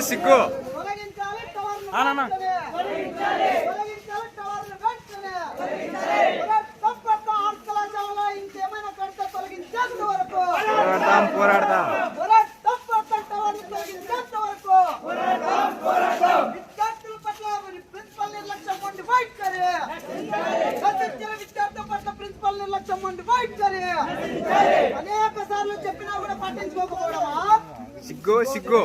Let's go. సిగ్గు సిగ్గో.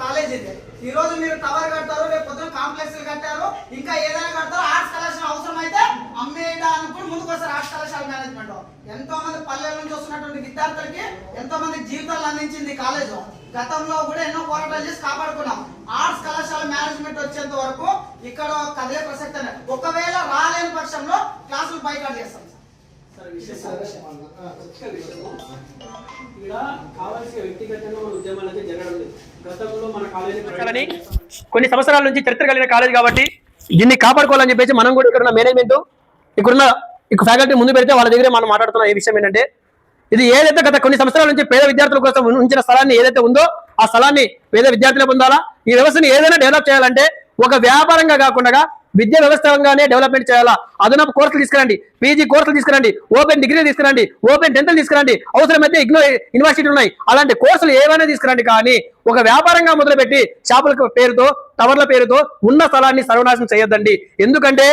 College ఇది ఈ రోజు మీరు టవర్ కడతారు రేపు పొద్దున కాంప్లెక్స్ కట్టారు ఇంకా ఏదైనా కడతారు ఆర్ట్స్ కళాశాల అవసరం అయితే అమ్మేయడానికి అనుకుని ముందుకు వస్తారు ఆర్ట్స్ కళాశాల మేనేజ్మెంట్ ఎంతో మంది పల్లెల నుంచి వస్తున్నటువంటి విద్యార్థులకి ఎంతో మంది జీవితాలు అందించింది ఈ కాలేజ్. గతంలో కూడా ఎన్నో పోరాటాలు చేసి కాపాడుకున్నాం. ఆర్ట్స్ కళాశాల మేనేజ్మెంట్ వచ్చేంత వరకు ఇక్కడ కదిలే ప్రసక్తి ఒకవేళ రాలేని పక్షంలో క్లాసులు బైకాట్ చేస్తాం. కొన్ని సంవత్సరాల నుంచి చరిత్ర కలిగిన కాలేజ్ కాబట్టి దీన్ని కాపాడుకోవాలని చెప్పేసి మనం కూడా ఇక్కడ ఉన్న మేనేజ్మెంట్ ఇక్కడున్న ఇక్కడ ఫ్యాకల్టీ ముందు పెడితే వాళ్ళ దగ్గరే మనం మాట్లాడుతున్న ఈ విషయం ఏంటంటే ఇది ఏదైతే గత కొన్ని సంవత్సరాల నుంచి పేద విద్యార్థుల కోసం ఉంచిన స్థలాన్ని ఏదైతే ఉందో ఆ స్థలాన్ని పేద విద్యార్థులే పొందాలా? ఈ వ్యవస్థను ఏదైనా డెవలప్ చేయాలంటే ఒక వ్యాపారంగా కాకుండా విద్యా వ్యవస్థగానే డెవలప్మెంట్ చేయాలా? అదనపు కోర్సులు తీసుకురండి. పీజీ కోర్సులు తీసుకురండి. ఓపెన్ డిగ్రీ తీసుకురండి. ఓపెన్ టెన్త్ తీసుకురండి. అవసరమైతే ఇగ్నో యూనివర్సిటీలు ఉన్నాయి. అలాంటి కోర్సులు ఏవైనా తీసుకురండి కానీ ఒక వ్యాపారంగా మొదలుపెట్టి షాపుల పేరుతో టవర్ల పేరుతో ఉన్న స్థలాన్ని సర్వనాశనం చేయొద్దండి. ఎందుకంటే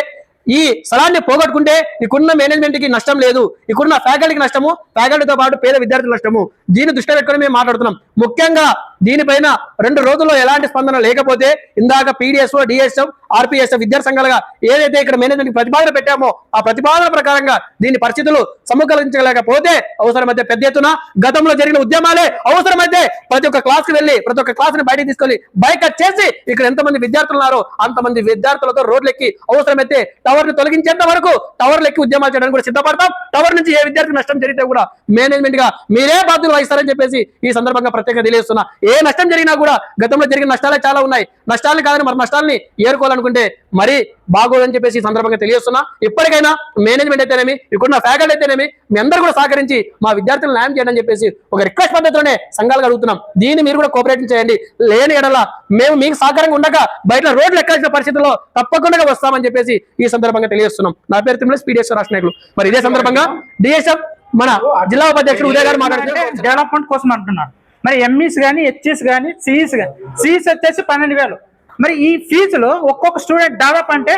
ఈ స్థలాన్ని పోగొట్టుకుంటే ఇక్కడున్న మేనేజ్మెంట్కి నష్టం లేదు. ఇక్కడున్న ఫ్యాకల్టీకి నష్టము ఫ్యాకల్టీతో పాటు పేద విద్యార్థుల నష్టము. దీన్ని దృష్టిలో పెట్టుకుని మేము మాట్లాడుతున్నాం. ముఖ్యంగా దీనిపైన రెండు రోజుల్లో ఎలాంటి స్పందన లేకపోతే ఇందాక పీడిఎస్ఓ డిఎస్ఎఫ్ ఆర్పిఎస్ విద్యార్థి సంఘాలుగా ఏదైతే ఇక్కడ మేనేజ్మెంట్ ప్రతిపాదన పెట్టామో ఆ ప్రతిపాదన ప్రకారంగా దీని పరిస్థితులు సముఖరించలేకపోతే అవసరమైతే పెద్ద ఎత్తున గతంలో జరిగిన ఉద్యమాలే అవసరమైతే ప్రతి ఒక్క క్లాస్కి వెళ్ళి ప్రతి ఒక్క క్లాస్ని బయటకు తీసుకెళ్ళి బైకట్ చేసి ఇక్కడ ఎంతమంది విద్యార్థులు ఉన్నారో అంతమంది విద్యార్థులతో రోడ్లెక్కి అవసరమైతే టవర్ ని తొలగించేంత వరకు టవర్లు ఎక్కి ఉద్యమాలు చేయడానికి కూడా సిద్ధపడతాం. టవర్ నుంచి ఏ విద్యార్థికి నష్టం జరిగితే కూడా మేనేజ్మెంట్గా మీరే బాధ్యతలు వహిస్తారని చెప్పేసి ఈ సందర్భంగా ప్రత్యేకంగా తెలియజేస్తున్నా. ఏ నష్టం జరిగినా కూడా గతంలో జరిగిన నష్టాలే చాలా ఉన్నాయి. నష్టాలు కాదని మరి నష్టాలని ఏరుకోవాలనుకుంటే మరి బాగోదని చెప్పేసి ఈ సందర్భంగా తెలియజేస్తున్నా. ఇప్పటికైనా మేనేజ్మెంట్ అయితేనేమి ఇక్కడున్న ఫ్యాకల్టీ అయితేనేమి మీ అందరూ కూడా సహకరించి మా విద్యార్థులను న్యాయం చేయండి అని చెప్పేసి ఒక రిక్వెస్ట్ పద్ధతిలోనే సంఘాలు అడుగుతున్నాం. దీన్ని మీరు కూడా కోఆపరేట్ చేయండి. లేని ఎడల మేము మీకు సహకారంగా ఉండగా బయట రోడ్లు ఎక్కాల్సిన పరిస్థితుల్లో తప్పకుండా వస్తామని చెప్పేసి ఈ సందర్భంగా సందర్భంగా తెలియజేస్తున్నాం. నా పేరు తిమ్మల పీడిఎస్ రాష్ట్ర నాయకులు మరి ఇదే సందర్భంగా డిఎస్ఎఫ్ మన జిల్లా ఉపాధ్యక్షుడు ఉదయ్ గారు మాట్లాడుతుంటే డెవలప్మెంట్ కోసం అంటున్నారు. మరి ఎంఈస్ కానీ హెచ్ఈస్ కానీ సిఈస్ కానీ సిఈస్ వచ్చేసి పన్నెండు వేలు. మరి ఈ ఫీజులు ఒక్కొక్క స్టూడెంట్ దాదాపు అంటే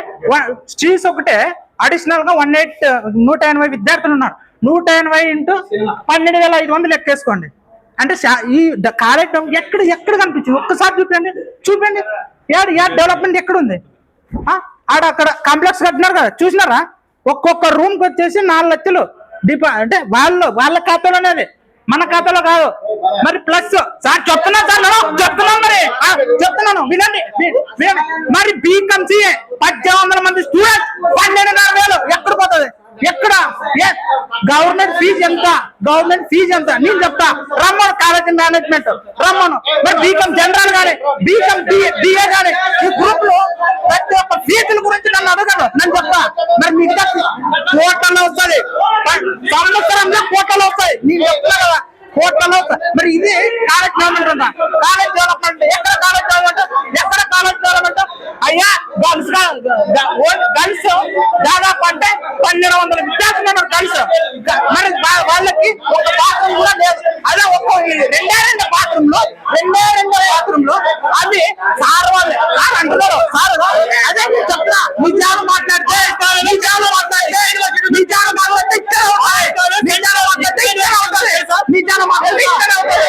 సిఈస్ ఒకటే అడిషనల్గా వన్ ఎయిట్ నూట ఎనభై విద్యార్థులు ఉన్నారు. నూట ఎనభై ఇంటూ పన్నెండు వేల ఐదు వందలు ఎక్కేసుకోండి అంటే ఈ కార్యక్రమం ఎక్కడ ఎక్కడ కనిపించింది? ఒక్కసారి చూపండి చూపండి. ఏడు ఏ డెవలప్మెంట్ ఎక్కడుంది? ఆ? ఆడ అక్కడ కాంప్లెక్స్ కట్టినారు కదా చూసినారా? ఒక్కొక్క రూమ్కి వచ్చేసి నాలుగు లక్షలు డిపా అంటే వాళ్ళు వాళ్ళ ఖాతాలోనేది మన ఖాతాలో కాదు. మరి ప్లస్ సార్ చెప్తున్నా సార్ చెప్తున్నాను మరి. ఆ, చెప్తున్నాను వినండి మరి బీకమ్ సిఏ పద్దెనిమిది వందల మంది స్టూడెంట్స్ పన్నెండున్నర వేలు ఎక్కడ పోతుంది ఎక్కడ గవర్నమెంట్ ఫీజు ఎంత? గవర్నమెంట్ ఫీజు ఎంత? నేను చెప్తా. రమ్మను కాలేజ్ మేనేజ్మెంట్. రమ్మను. మరి బీకమ్ జనరల్ గానీ బీకమ్ బిఏ గానీ ఈ గ్రూప్లో ప్రతి ఒక్క ఫీజుల గురించి నన్ను అడగదు. నన్ను చెప్తా. మరి మిగతా కోటలు వస్తుంది సంవత్సరంలో కోటలు వస్తాయి. నేను చెప్తా కదా కోట్లలో మరి ఇది కాలేజ్ డెవలప్మెంట్ అంట కాలేజ్ డెవలప్మెంట్ ఎక్కడ కాలేజ్ డెవలప్మెంట్ ఎక్కడ కాలేజ్ డెవలప్మెంట్ అయ్యా గర్ల్స్ గర్ల్స్ దాదాపు అంటే పన్నెండు వందల విద్యార్థులు ఉన్నారు కలిసి. మరి వాళ్ళకి ఒక బాత్రూమ్ కూడా లేదు. అదే ఒక్క రెండే రెండు బాత్రూమ్లో రెండే రెండు బాత్రూమ్లో అవి సార్ వాళ్ళు. సార్ అంటున్నారు. సార్ అదే నేను చెప్తున్నా. నిజాలు మాట్లాడితే నిజాలు మాట్లాడితే నిజాలు మాట్లాడితే ఇక్కడ ఉంటాయి. నిజాలు మాట్లాడితే ఇక్కడ ఉంటుంది నిజాలు మాట్లాడితే ఇక్కడ ఉంటుంది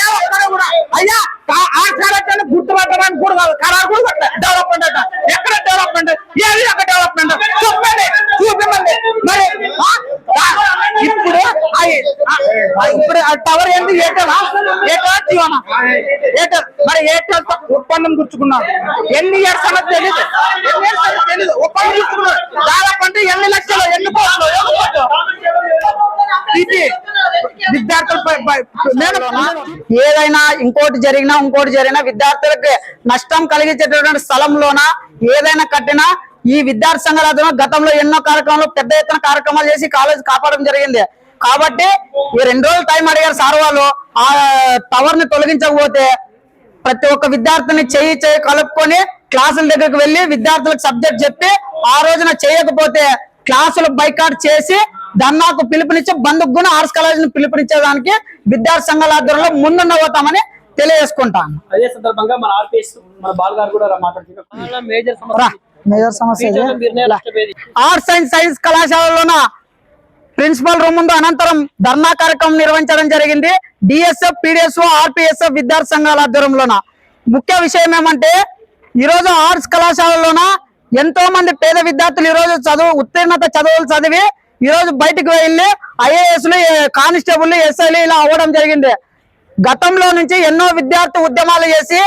ఏ ఒక్కరు కూడా. అయ్యా ఆ కరెక్ట్ గుర్తుపట్టడానికి కూడా కాదు. ఖరారు కూడా డెవలప్మెంట్ అంట. ఎక్కడ డెవలప్మెంట్ ఏది అక్కడ డెవలప్మెంట్ చెప్పండి చూపించండి మరి ఆ, ఆ, ఇప్పుడు అయి- ఆ, ఆ, ఇప్పుడు ఆ టవర్ ఏంటి? ఎయిర్టెల్ ఎయిర్టెల్ జియోనా ఎయిర్టెల్ మరి ఎయిర్టెల్తో ఒప్పందం గుర్చుకున్నాడు ఎన్ని ఇయర్స్ అన్నది తెలియదు ఎన్ని ఇయర్స్ అన్నది తెలియదు ఒప్పందం గుర్చుకున్నాడు దాదాపు అంటే ఎన్ని లక్షలు ఎన్ని కోట్లు? ఎన్ని కోట్లు విద్యార్థులపై ఏదైనా ఇంకోటి జరిగినా ఇంకోటి జరిగినా విద్యార్థులకు నష్టం కలిగించేటటువంటి స్థలంలోన ఏదైనా కట్టినా ఈ విద్యార్థి సంఘాల గతంలో ఎన్నో కార్యక్రమాలు పెద్ద ఎత్తున కార్యక్రమాలు చేసి కాలేజ్ కాపాడడం జరిగింది. కాబట్టి ఈ రెండు రోజులు టైం అడిగారు సార్ వాళ్ళు. ఆ టవర్ని తొలగించకపోతే ప్రతి ఒక్క విద్యార్థిని చేయి చేయి కలుపుకొని క్లాసుల దగ్గరికి వెళ్ళి విద్యార్థులకు సబ్జెక్ట్ చెప్పి ఆ రోజున చేయకపోతే క్లాసులు బైకాట్ చేసి ధర్నాకు పిలుపునిచ్చి బంధుకు కూడా ఆర్ట్స్ కాలేజ్ని పిలుపునిచ్చేదానికి విద్యార్థి సంఘాల ఆధ్వర్యంలో ముందుండబోతామని తెలియజేసుకుంటాను. అదే సందర్భంగా మన ఆర్పిఎస్ మన బాల్ గారు కూడా మాట్లాడుతున్నారు. మేజర్ సమస్య. ఆర్ట్స్ అండ్ సైన్స్ కళాశాలలోన ప్రిన్సిపల్ రూమ్ ముందు అనంతరం ధర్నా కార్యక్రమం నిర్వహించడం జరిగింది. డిఎస్ఎఫ్ పిడిఎస్ఓ ఆర్పిఎస్ఎఫ్ విద్యార్థి సంఘాల ఆధ్వర్యంలోన. ముఖ్య విషయం ఏమంటే ఈరోజు ఆర్ట్స్ కళాశాలలోన ఎంతో మంది పేద విద్యార్థులు ఈరోజు చదువు ఉత్తీర్ణత చదువులు చదివి ఈరోజు బయటకు వెళ్ళి ఐఏఎస్లు కానిస్టేబుల్ ఎస్ఐలు ఇలా అవ్వడం జరిగింది. గతంలో నుంచి ఎన్నో విద్యార్థి ఉద్యమాలు చేసి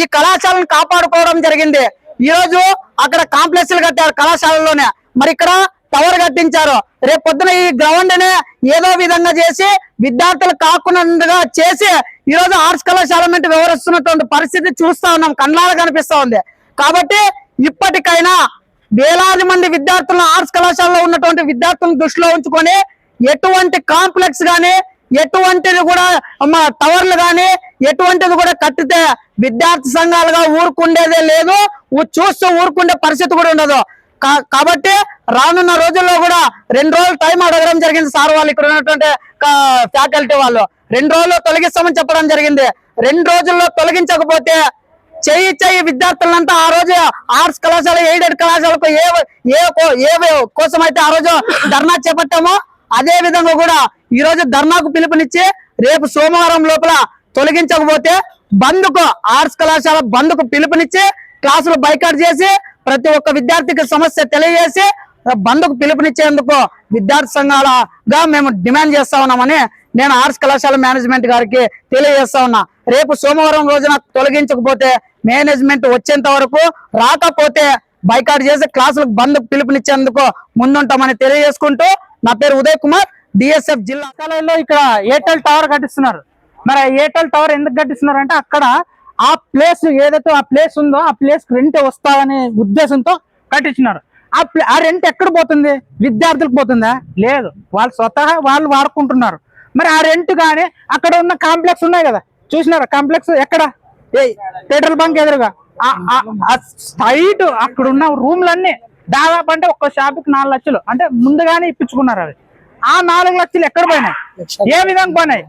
ఈ కళాశాలను కాపాడుకోవడం జరిగింది. ఈరోజు అక్కడ కాంప్లెక్స్లు కట్టారు కళాశాలలోనే. మరి ఇక్కడ టవర్ కట్టించారు. రేపు పొద్దున ఈ గ్రౌండ్ని ఏదో విధంగా చేసి విద్యార్థులు కాకుండా చేసి ఈ రోజు ఆర్ట్స్ కళాశాల నుండి వివరిస్తున్నటువంటి పరిస్థితి చూస్తా ఉన్నాం. కన్నాలు కనిపిస్తా ఉంది. కాబట్టి ఇప్పటికైనా వేలాది మంది విద్యార్థులను ఆర్ట్స్ కళాశాలలో ఉన్నటువంటి విద్యార్థులను దృష్టిలో ఉంచుకొని ఎటువంటి కాంప్లెక్స్ కానీ ఎటువంటిది కూడా మా టవర్లు గాని ఎటువంటిది కూడా కట్టితే విద్యార్థి సంఘాలుగా ఊరుకుండేదే లేదు. చూస్తూ ఊరుకుండే పరిస్థితి కూడా ఉండదు. కా- కాబట్టి రానున్న రోజుల్లో కూడా రెండు రోజులు టైం అడగడం జరిగింది సార్ వాళ్ళు. ఇక్కడ ఉన్నటువంటి ఫ్యాకల్టీ వాళ్ళు. రెండు రోజుల్లో తొలగిస్తామని చెప్పడం జరిగింది. రెండు రోజుల్లో తొలగించకపోతే చెయ్యి చెయ్యి విద్యార్థులంతా ఆ రోజు ఆర్ట్స్ కళాశాల ఎయిడెడ్ కళాశాలకు ఏ ఏ కో- ఏ కోసం అయితే ఆ రోజు ధర్నా చేపట్టామో అదే విధంగా కూడా ఈ రోజు ధర్నాకు పిలుపునిచ్చి రేపు సోమవారం లోపల తొలగించకపోతే బంద్కు ఆర్ట్స్ కళాశాల బంద్కు పిలుపునిచ్చి క్లాసులు బైకాట్ చేసి ప్రతి ఒక్క విద్యార్థికి సమస్య తెలియజేసి బంద్కు పిలుపునిచ్చేందుకు విద్యార్థి సంఘాలగా మేము డిమాండ్ చేస్తా ఉన్నామని నేను ఆర్ట్స్ కళాశాల మేనేజ్మెంట్ గారికి తెలియజేస్తా ఉన్నా. రేపు సోమవారం రోజున తొలగించకపోతే మేనేజ్మెంట్ వచ్చేంత వరకు రాకపోతే బైకాట్ చేసి క్లాసులకు బంద్ పిలుపునిచ్చేందుకు ముందుంటామని తెలియజేసుకుంటూ నా పేరు ఉదయ్ కుమార్. డిఎస్ఎఫ్ జిల్లా కళాశాలలో ఇక్కడ ఎయిర్టెల్ టవర్ కట్టిస్తున్నారు. మరి ఎయిర్టెల్ టవర్ ఎందుకు కట్టిస్తున్నారు అంటే అక్కడ ఆ ప్లేస్ ఏదైతే ఆ ప్లేస్ ఉందో ఆ ప్లేస్ రెంట్ వస్తావనే ఉద్దేశంతో కట్టించినారు. ఆ ప్లే- ఆ రెంట్ ఎక్కడ పోతుంది? విద్యార్థులకు పోతుందా? లేదు. వాళ్ళు స్వతహా వాళ్ళు వాడుకుంటున్నారు. మరి ఆ రెంట్ కానీ అక్కడ ఉన్న కాంప్లెక్స్ ఉన్నాయి కదా? చూసినారా? కాంప్లెక్స్ ఎక్కడ? ఏ పెట్రోల్ బంక్ ఎదురుగా. సైట్ అక్కడ ఉన్న రూమ్లన్నీ దాదాపు అంటే ఒక్క షాప్కి నాలుగు లక్షలు. అంటే ముందుగానే ఇప్పించుకున్నారు అవి. ఆ నాలుగు లక్షలు ఎక్కడ పోయినాయి? ఏ విధంగా పోయినాయి?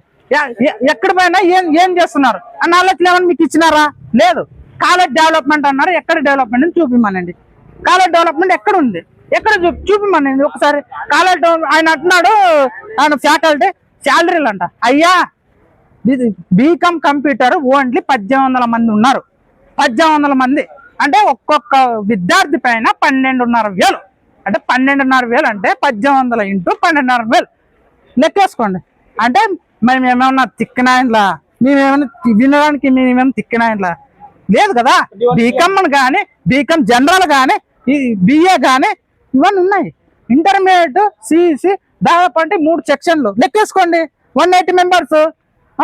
ఎక్కడ పోయినా ఏం ఏం చేస్తున్నారు? ఆ నాలుగు లక్షలు ఏమైనా మీకు ఇచ్చినారా? లేదు. కాలేజ్ డెవలప్మెంట్ అన్నారు. ఎక్కడ డెవలప్మెంట్ అని చూపిమానండి. కాలేజ్ డెవలప్మెంట్ ఎక్కడ ఉంది? ఎక్కడ చూ- చూపిమనండి ఒకసారి. కాలేజ్ డెవలప్- ఆయన అంటున్నాడు ఆయన ఫ్యాకల్టీ శాలరీలు అంట అయ్యా బీకామ్ కంప్యూటర్ ఓన్లీ పద్దెనిమిది వందల మంది ఉన్నారు. పద్దెనిమిది వందల మంది. అంటే ఒక్కొక్క విద్యార్థి పైన పన్నెండున్నర వేలు. అంటే పన్నెండున్నర వేలు అంటే పద్దెనిమిది వందల ఇంటూ పన్నెండున్నర వేలు. లెక్కేసుకోండి. అంటే మేము ఏమన్నా తిక్కినాయన్లా? మేమేమైనా వినడానికి మేమేమైనా తిక్కినాయన్లా? లేదు కదా? బీకామ్ కానీ బీకామ్ జనరల్ కానీ ఈ బిఏ కానీ ఇవన్నీ ఉన్నాయి. ఇంటర్మీడియట్ సిఇసి దాదాపు అంటే మూడు సెక్షన్లు. లెక్కేసుకోండి. వన్ ఎయిటీ మెంబర్స్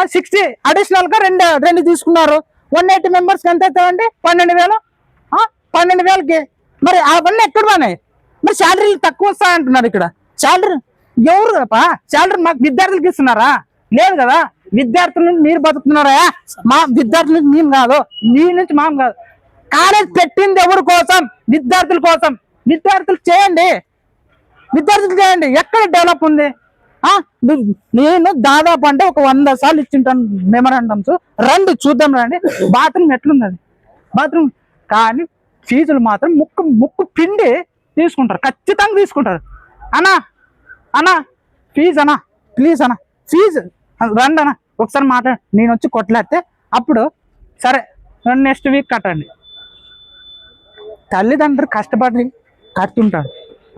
సిక్స్టీ అడిషనల్గా రెండు రెండు తీసుకున్నారు. వన్ ఎయిటీ మెంబర్స్ ఎంత అవుతాయండి పన్నెండు వేలు. ఆ, పన్నెండు వేలకి. మరి అవన్నీ ఎక్కడ పోయినాయి మరి శాలరీలు తక్కువ వస్తాయంటున్నారు ఇక్కడ. శాలరీ ఎవరు శాలరీ మాకు విద్యార్థులకి ఇస్తున్నారా? లేదు కదా. విద్యార్థుల నుంచి మీరు బతుకుతున్నారా? మా విద్యార్థుల నుంచి మేము కాదు. మీ నుంచి మాం కాదు. కాలేజ్ పెట్టింది ఎవరి కోసం? విద్యార్థుల కోసం. విద్యార్థులు చేయండి. విద్యార్థులు చేయండి. ఎక్కడ డెవలప్ ఉంది? నేను దాదాపు అంటే ఒక వంద సార్లు ఇచ్చింటాను మెమరాండమ్స్ రండి చూద్దాం రండి. బాత్రూమ్ ఎట్లుంది బాత్రూమ్. కానీ ఫీజులు మాత్రం ముక్కు ముక్కు పిండి తీసుకుంటారు. ఖచ్చితంగా తీసుకుంటారు. అన్నా అన్నా ఫీజు అన్నా ప్లీజ్ అన్నా ఫీజు రండి అన్న ఒకసారి మాట్లాడు. నేను వచ్చి కొట్లాడితే అప్పుడు సరే నెక్స్ట్ వీక్ కట్టండి. తల్లిదండ్రులు కష్టపడి కడుతుంటారు.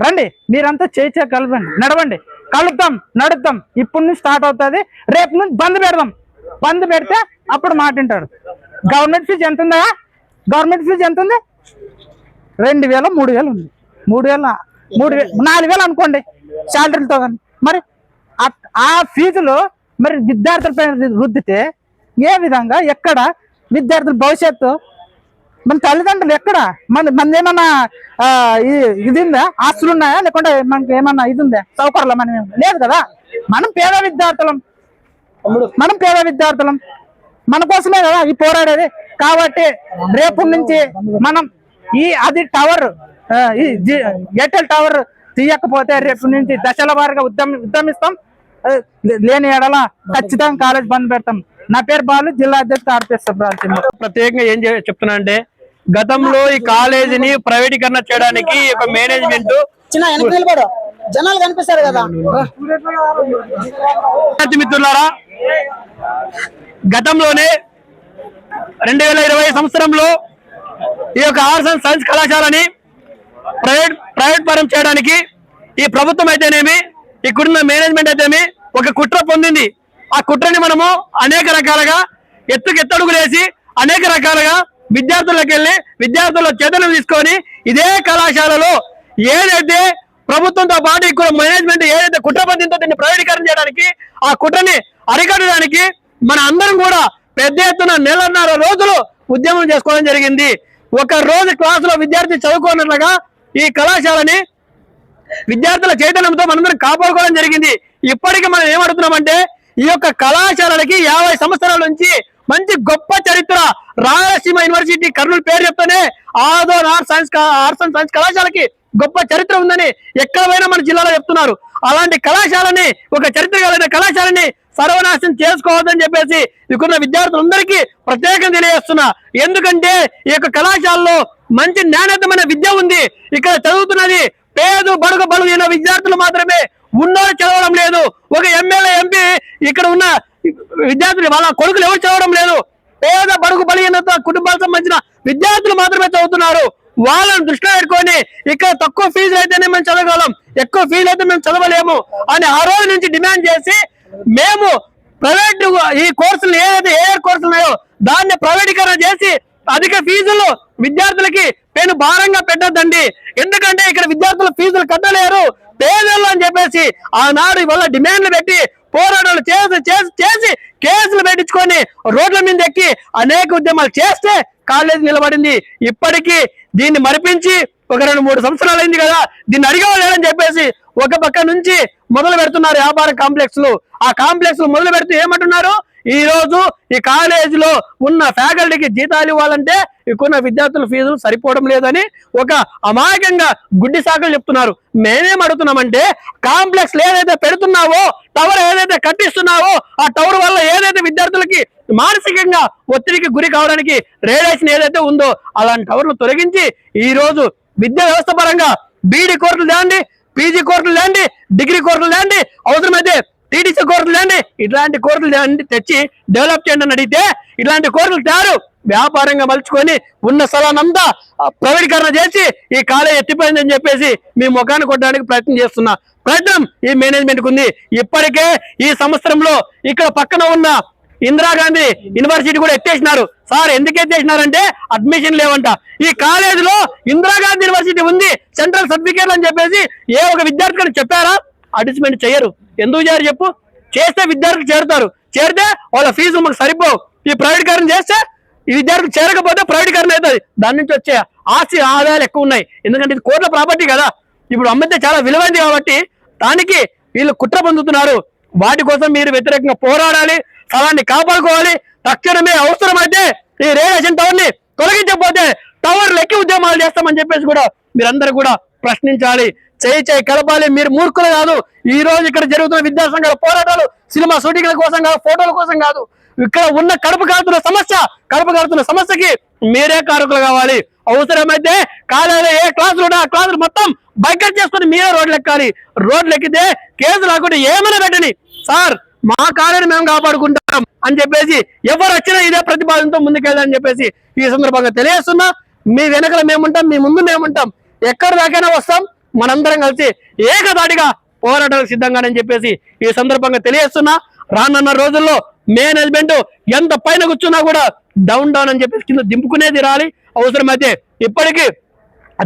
రండి మీరంతా చేచే కలపండి నడవండి. కలుద్దాం నడుద్దాం. ఇప్పుడు నుంచి స్టార్ట్ అవుతుంది. రేపు నుంచి బంద్ పెడదాం. బంద్ పెడితే అప్పుడు మాటింటారు గవర్నమెంట్ ఫీజు ఎంత ఉందా? గవర్నమెంట్ ఫీజు ఎంత ఉంది? రెండు వేల మూడు వేలు ఉంది. మూడు వేల మూడు వేలు నాలుగు వేలు అనుకోండి శాలరీలతో కానీ. మరి ఆ- ఆ ఫీజులు మరి విద్యార్థులపై రుద్దితే ఏ విధంగా ఎక్కడ విద్యార్థుల భవిష్యత్తు మన తల్లిదండ్రులు ఎక్కడ? మన మన ఏమన్నా ఇది ఉందా ఆస్తులు ఉన్నాయా లేకుంటే మనకి ఏమన్నా ఇది ఉందా సౌకర్యాలు మనం లేదు కదా? మనం పేద విద్యార్థులం. మనం పేద విద్యార్థులం. మన కోసమే కదా ఈ పోరాడేది. కాబట్టి రేపు నుంచి మనం ఈ అది టవర్ ఈ ఎయిర్టెల్ టవర్ తీయకపోతే రేపు నుంచి దశల వారీగా ఉద్యమ ఉద్యమిస్తాం లేని ఎడల ఖచ్చితంగా కాలేజ్ బంద్ పెడతాం. నా పేరు బాలు జిల్లా అధ్యక్షుడు ఆర్పిఎస్ ప్రత్యేకంగా ఏం చెప్తున్నా అంటే గతంలో ఈ కాలేజీని ప్రైవేటీకరణ చేయడానికి ఈ యొక్క మేనేజ్మెంట్ జనాలు కనిపిస్తారు కదా. విద్యార్థి మిత్రులారా గతంలోనే రెండు వేల ఇరవై సంవత్సరంలో ఈ యొక్క ఆర్ట్స్ అండ్ సైన్స్ కళాశాలని ప్రైవేట్ ప్రైవేట్ పరం చేయడానికి ఈ ప్రభుత్వం అయితేనేమి ఇక్కడున్న మేనేజ్మెంట్ అయితేనేమి ఒక కుట్ర పొందింది. ఆ కుట్రని మనము అనేక రకాలుగా ఎత్తుకు ఎత్తడుగులేసి అనేక రకాలుగా విద్యార్థులకు వెళ్ళి విద్యార్థుల చేతనం తీసుకొని ఇదే కళాశాలలో ఏదైతే ప్రభుత్వంతో పాటు ఇక్కడ మేనేజ్మెంట్ ఏదైతే కుట్ర పొందిందో దీన్ని ప్రైవేటీకరణ చేయడానికి ఆ కుట్రని అరికట్టడానికి మన అందరం కూడా పెద్ద ఎత్తున నెలన్నర రోజులు ఉద్యమం చేసుకోవడం జరిగింది. ఒక రోజు క్లాసులో విద్యార్థి చదువుకున్నట్లుగా ఈ కళాశాలని విద్యార్థుల చైతన్యంతో మనందరం కాపాడుకోవడం జరిగింది. ఇప్పటికీ మనం ఏమడుతున్నామంటే ఈ యొక్క కళాశాలలకి యాభై సంవత్సరాల నుంచి మంచి గొప్ప చరిత్ర రాయలసీమ యూనివర్సిటీ కర్నూలు పేరు చెప్తేనే Adoni arts science arts and science కళాశాలకి గొప్ప చరిత్ర ఉందని ఎక్కడ మన జిల్లాలో చెప్తున్నారు. అలాంటి కళాశాలని ఒక చరిత్ర కలిగిన కళాశాలని సర్వనాశనం చేసుకోవద్దని చెప్పేసి ఇక్కడ విద్యార్థులందరికీ ప్రత్యేకంగా తెలియజేస్తున్నా. ఎందుకంటే ఈ యొక్క కళాశాలలో మంచి నాణ్యతమైన విద్య ఉంది. ఇక్కడ చదువుతున్నది పేద బడుగు బడుగు అయిన విద్యార్థులు మాత్రమే. ఉన్నోరు చదవడం లేదు. ఒక ఎమ్మెల్యే ఎంపీ ఇక్కడ ఉన్న విద్యార్థులు వాళ్ళ కొడుకులు ఎవరు చదవడం లేదు? పేద బడుగు బలిగిన కుటుంబాలకు సంబంధించిన విద్యార్థులు మాత్రమే చదువుతున్నారు. వాళ్ళని దృష్టిలో పెట్టుకొని ఇక్కడ తక్కువ ఫీజులు అయితేనే మేము చదవగలం ఎక్కువ ఫీజులు అయితే మేము చదవలేము అని ఆ రోజు నుంచి డిమాండ్ చేసి మేము ప్రైవేట్ ఈ కోర్సులు ఏదైతే ఏ కోర్సులు ఉన్నాయో దాన్ని ప్రైవేటీకరణ చేసి అధిక ఫీజులు విద్యార్థులకి నేను భారంగా పెట్టద్దండి. ఎందుకంటే ఇక్కడ విద్యార్థులు ఫీజులు కట్టలేరు. పేదలు అని చెప్పేసి ఆనాడు వల్ల డిమాండ్లు పెట్టి పోరాటాలు చేసి చేసి చేసి కేసులు పెట్టించుకొని రోడ్ల మీద ఎక్కి అనేక ఉద్యమాలు చేస్తే కాలేజీ నిలబడింది. ఇప్పటికీ దీన్ని మరిపించి ఒక రెండు మూడు సంవత్సరాలు అయింది కదా దీన్ని అడిగలేదని చెప్పేసి ఒక పక్క నుంచి మొదలు పెడుతున్నారు వ్యాపార కాంప్లెక్స్లు. ఆ కాంప్లెక్స్ మొదలు పెడుతూ ఏమంటున్నారు? ఈ రోజు ఈ కాలేజీలో ఉన్న ఫ్యాకల్టీకి జీతాలు ఇవ్వాలంటే ఇక్కడున్న విద్యార్థుల ఫీజులు సరిపోవడం లేదని ఒక అమాయకంగా గుడ్డి సాకులు చెప్తున్నారు. మేమేం అడుగుతున్నామంటే కాంప్లెక్స్ ఏదైతే పెడుతున్నావో టవర్ ఏదైతే కట్టిస్తున్నావో ఆ టవర్ వల్ల ఏదైతే విద్యార్థులకి మానసికంగా ఒత్తిడికి గురి కావడానికి రేడియేషన్ ఏదైతే ఉందో అలాంటి టవర్లు తొలగించి ఈ రోజు విద్యా వ్యవస్థ పరంగా బీడీ కోర్టులు లేండి పీజీ కోర్టులు లేండి డిగ్రీ కోర్టులు తేండి అవసరమైతే టీడీసీ కోర్సులు తేండి ఇట్లాంటి కోర్సులు తేండి తెచ్చి డెవలప్ చేయండి అని అడిగితే ఇట్లాంటి కోర్టులు తేరు వ్యాపారంగా మలుచుకొని ఉన్న స్థలాన్నంతా ప్రైవేటీకరణ చేసి ఈ కాలేజ్ ఎత్తిపోయిందని చెప్పేసి మీ ముఖాన్ని కొట్టడానికి ప్రయత్నం చేస్తున్నా ప్రయత్నం ఈ మేనేజ్మెంట్ ఉంది ఇప్పటికే ఈ సంవత్సరంలో ఇక్కడ పక్కన ఉన్న ఇందిరాగాంధీ యూనివర్సిటీ కూడా ఎత్తేసినారు. సార్ ఎందుకు ఎత్తేసినారంటే అడ్మిషన్ లేవంట. ఈ కాలేజీలో ఇందిరాగాంధీ యూనివర్సిటీ ఉంది సెంట్రల్ సర్టిఫికేట్ అని చెప్పేసి ఏ ఒక విద్యార్థి చెప్పారా? అడ్జస్ట్మెంట్ చేయరు. ఎందుకు చేయరు చెప్పు? చేస్తే విద్యార్థులు చేరుతారు. చేరితే వాళ్ళ ఫీజు మనకు సరిపోవు. ఈ ప్రైవేటీకరణ చేస్తే ఈ విద్యార్థులు చేరకపోతే ప్రైవేటీకరణ అవుతుంది. దాని నుంచి వచ్చే ఆస్తి ఆదాయాలు ఎక్కువ ఉన్నాయి. ఎందుకంటే ఇది కోట్ల ప్రాపర్టీ కదా. ఇప్పుడు అమ్మితే చాలా విలువైంది కాబట్టి దానికి వీళ్ళు కుట్ర పొందుతున్నారు. వాటి కోసం మీరు వ్యతిరేకంగా పోరాడాలి స్థలాన్ని కాపాడుకోవాలి. తక్షణమే అవసరమైతే ఈ రేడియేషన్ టవర్ని తొలగించకపోతే టవర్ లెక్కి ఉద్యమాలు చేస్తామని చెప్పేసి కూడా మీరందరూ కూడా ప్రశ్నించాలి. చేయి చేయి కలపాలి. మీరు మూర్ఖులు కాదు. ఈ రోజు ఇక్కడ జరుగుతున్న విద్యాసంఘాల పోరాటాలు సినిమా షూటింగ్ల కోసం కాదు ఫోటోల కోసం కాదు. ఇక్కడ ఉన్న కడుపు కారుతున్న సమస్య కడుపు కారుతున్న సమస్యకి మీరే కారకులు కావాలి. అవసరమైతే కాలేజీలో ఏ క్లాసులు ఉన్నా ఆ క్లాసులు మొత్తం బైకట్ చేసుకుని మీరే రోడ్లు ఎక్కాలి రోడ్లు ఎక్కితే కేసు రాకుండా ఏమైనా పెట్టని. సార్ మా కాలేజీని మేము కాపాడుకుంటాం అని చెప్పేసి ఎవరు వచ్చినా ఇదే ప్రతిపాదనతో ముందుకెళ్ళాలని చెప్పేసి ఈ సందర్భంగా తెలియస్తున్నా మీ వెనకల మేముంటాం మీ ముందు మేముంటాం. ఎక్కడి దాకైనా వస్తాం? మనందరం కలిసి ఏకదాటిగా పోరాటానికి సిద్ధంగానని చెప్పేసి ఈ సందర్భంగా తెలియజేస్తున్నా. రానున్న రోజుల్లో మేనేజ్మెంట్ ఎంత పైన కూర్చున్నా కూడా డౌన్ డౌన్ అని చెప్పేసి కింద దింపుకునేది రాలి. అవసరమైతే ఇప్పటికీ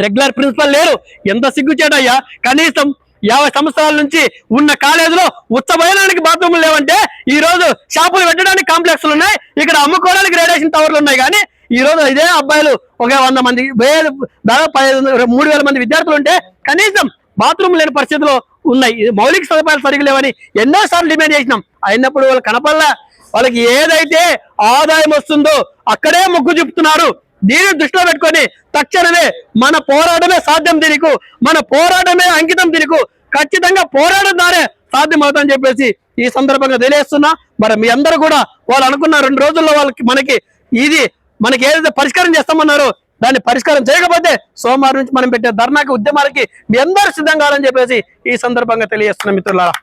రెగ్యులర్ ప్రిన్సిపల్ లేరు. ఎంత సిగ్గుచేటయ్యా కనీసం యాభై సంవత్సరాల నుంచి ఉన్న కాలేజీలో ఉత్సవయనానికి బాత్రూములు లేవంటే ఈ రోజు షాపులు పెట్టడానికి కాంప్లెక్స్లు ఉన్నాయి. ఇక్కడ అమ్ముకోవడానికి రేడియేషన్ టవర్లు ఉన్నాయి కానీ ఈ రోజు ఇదే అబ్బాయిలు ఒక వంద మంది వేలు దాదాపు పదిహేను మూడు వేల మంది విద్యార్థులు ఉంటే కనీసం బాత్రూమ్ లేని పరిస్థితిలో ఉన్నాయి. మౌలిక సదుపాయాలు సరిగ్గా లేవని ఎన్నోసార్లు డిమాండ్ చేసినాం. అయినప్పుడు వాళ్ళు కనపల్లా వాళ్ళకి ఏదైతే ఆదాయం వస్తుందో అక్కడే మొగ్గు చూపుతున్నారు. దీన్ని దృష్టిలో పెట్టుకొని తక్షణమే మన పోరాటమే సాధ్యం దీనికి. మన పోరాటమే అంకితం దీనికి. ఖచ్చితంగా పోరాటం ద్వారా సాధ్యం అవుతుందని చెప్పేసి ఈ సందర్భంగా తెలియజేస్తున్నా. మరి మీ అందరూ కూడా వాళ్ళు అనుకున్న రెండు రోజుల్లో వాళ్ళకి మనకి ఇది మనకి ఏదైతే పరిష్కారం చేస్తామన్నారో దాన్ని పరిష్కారం చేయకపోతే సోమవారం నుంచి మనం పెట్టే ధర్నాకి ఉద్యమాలకి మీ అందరూ సిద్ధం కావాలని చెప్పేసి ఈ సందర్భంగా తెలియజేస్తున్నాం మిత్రులారా.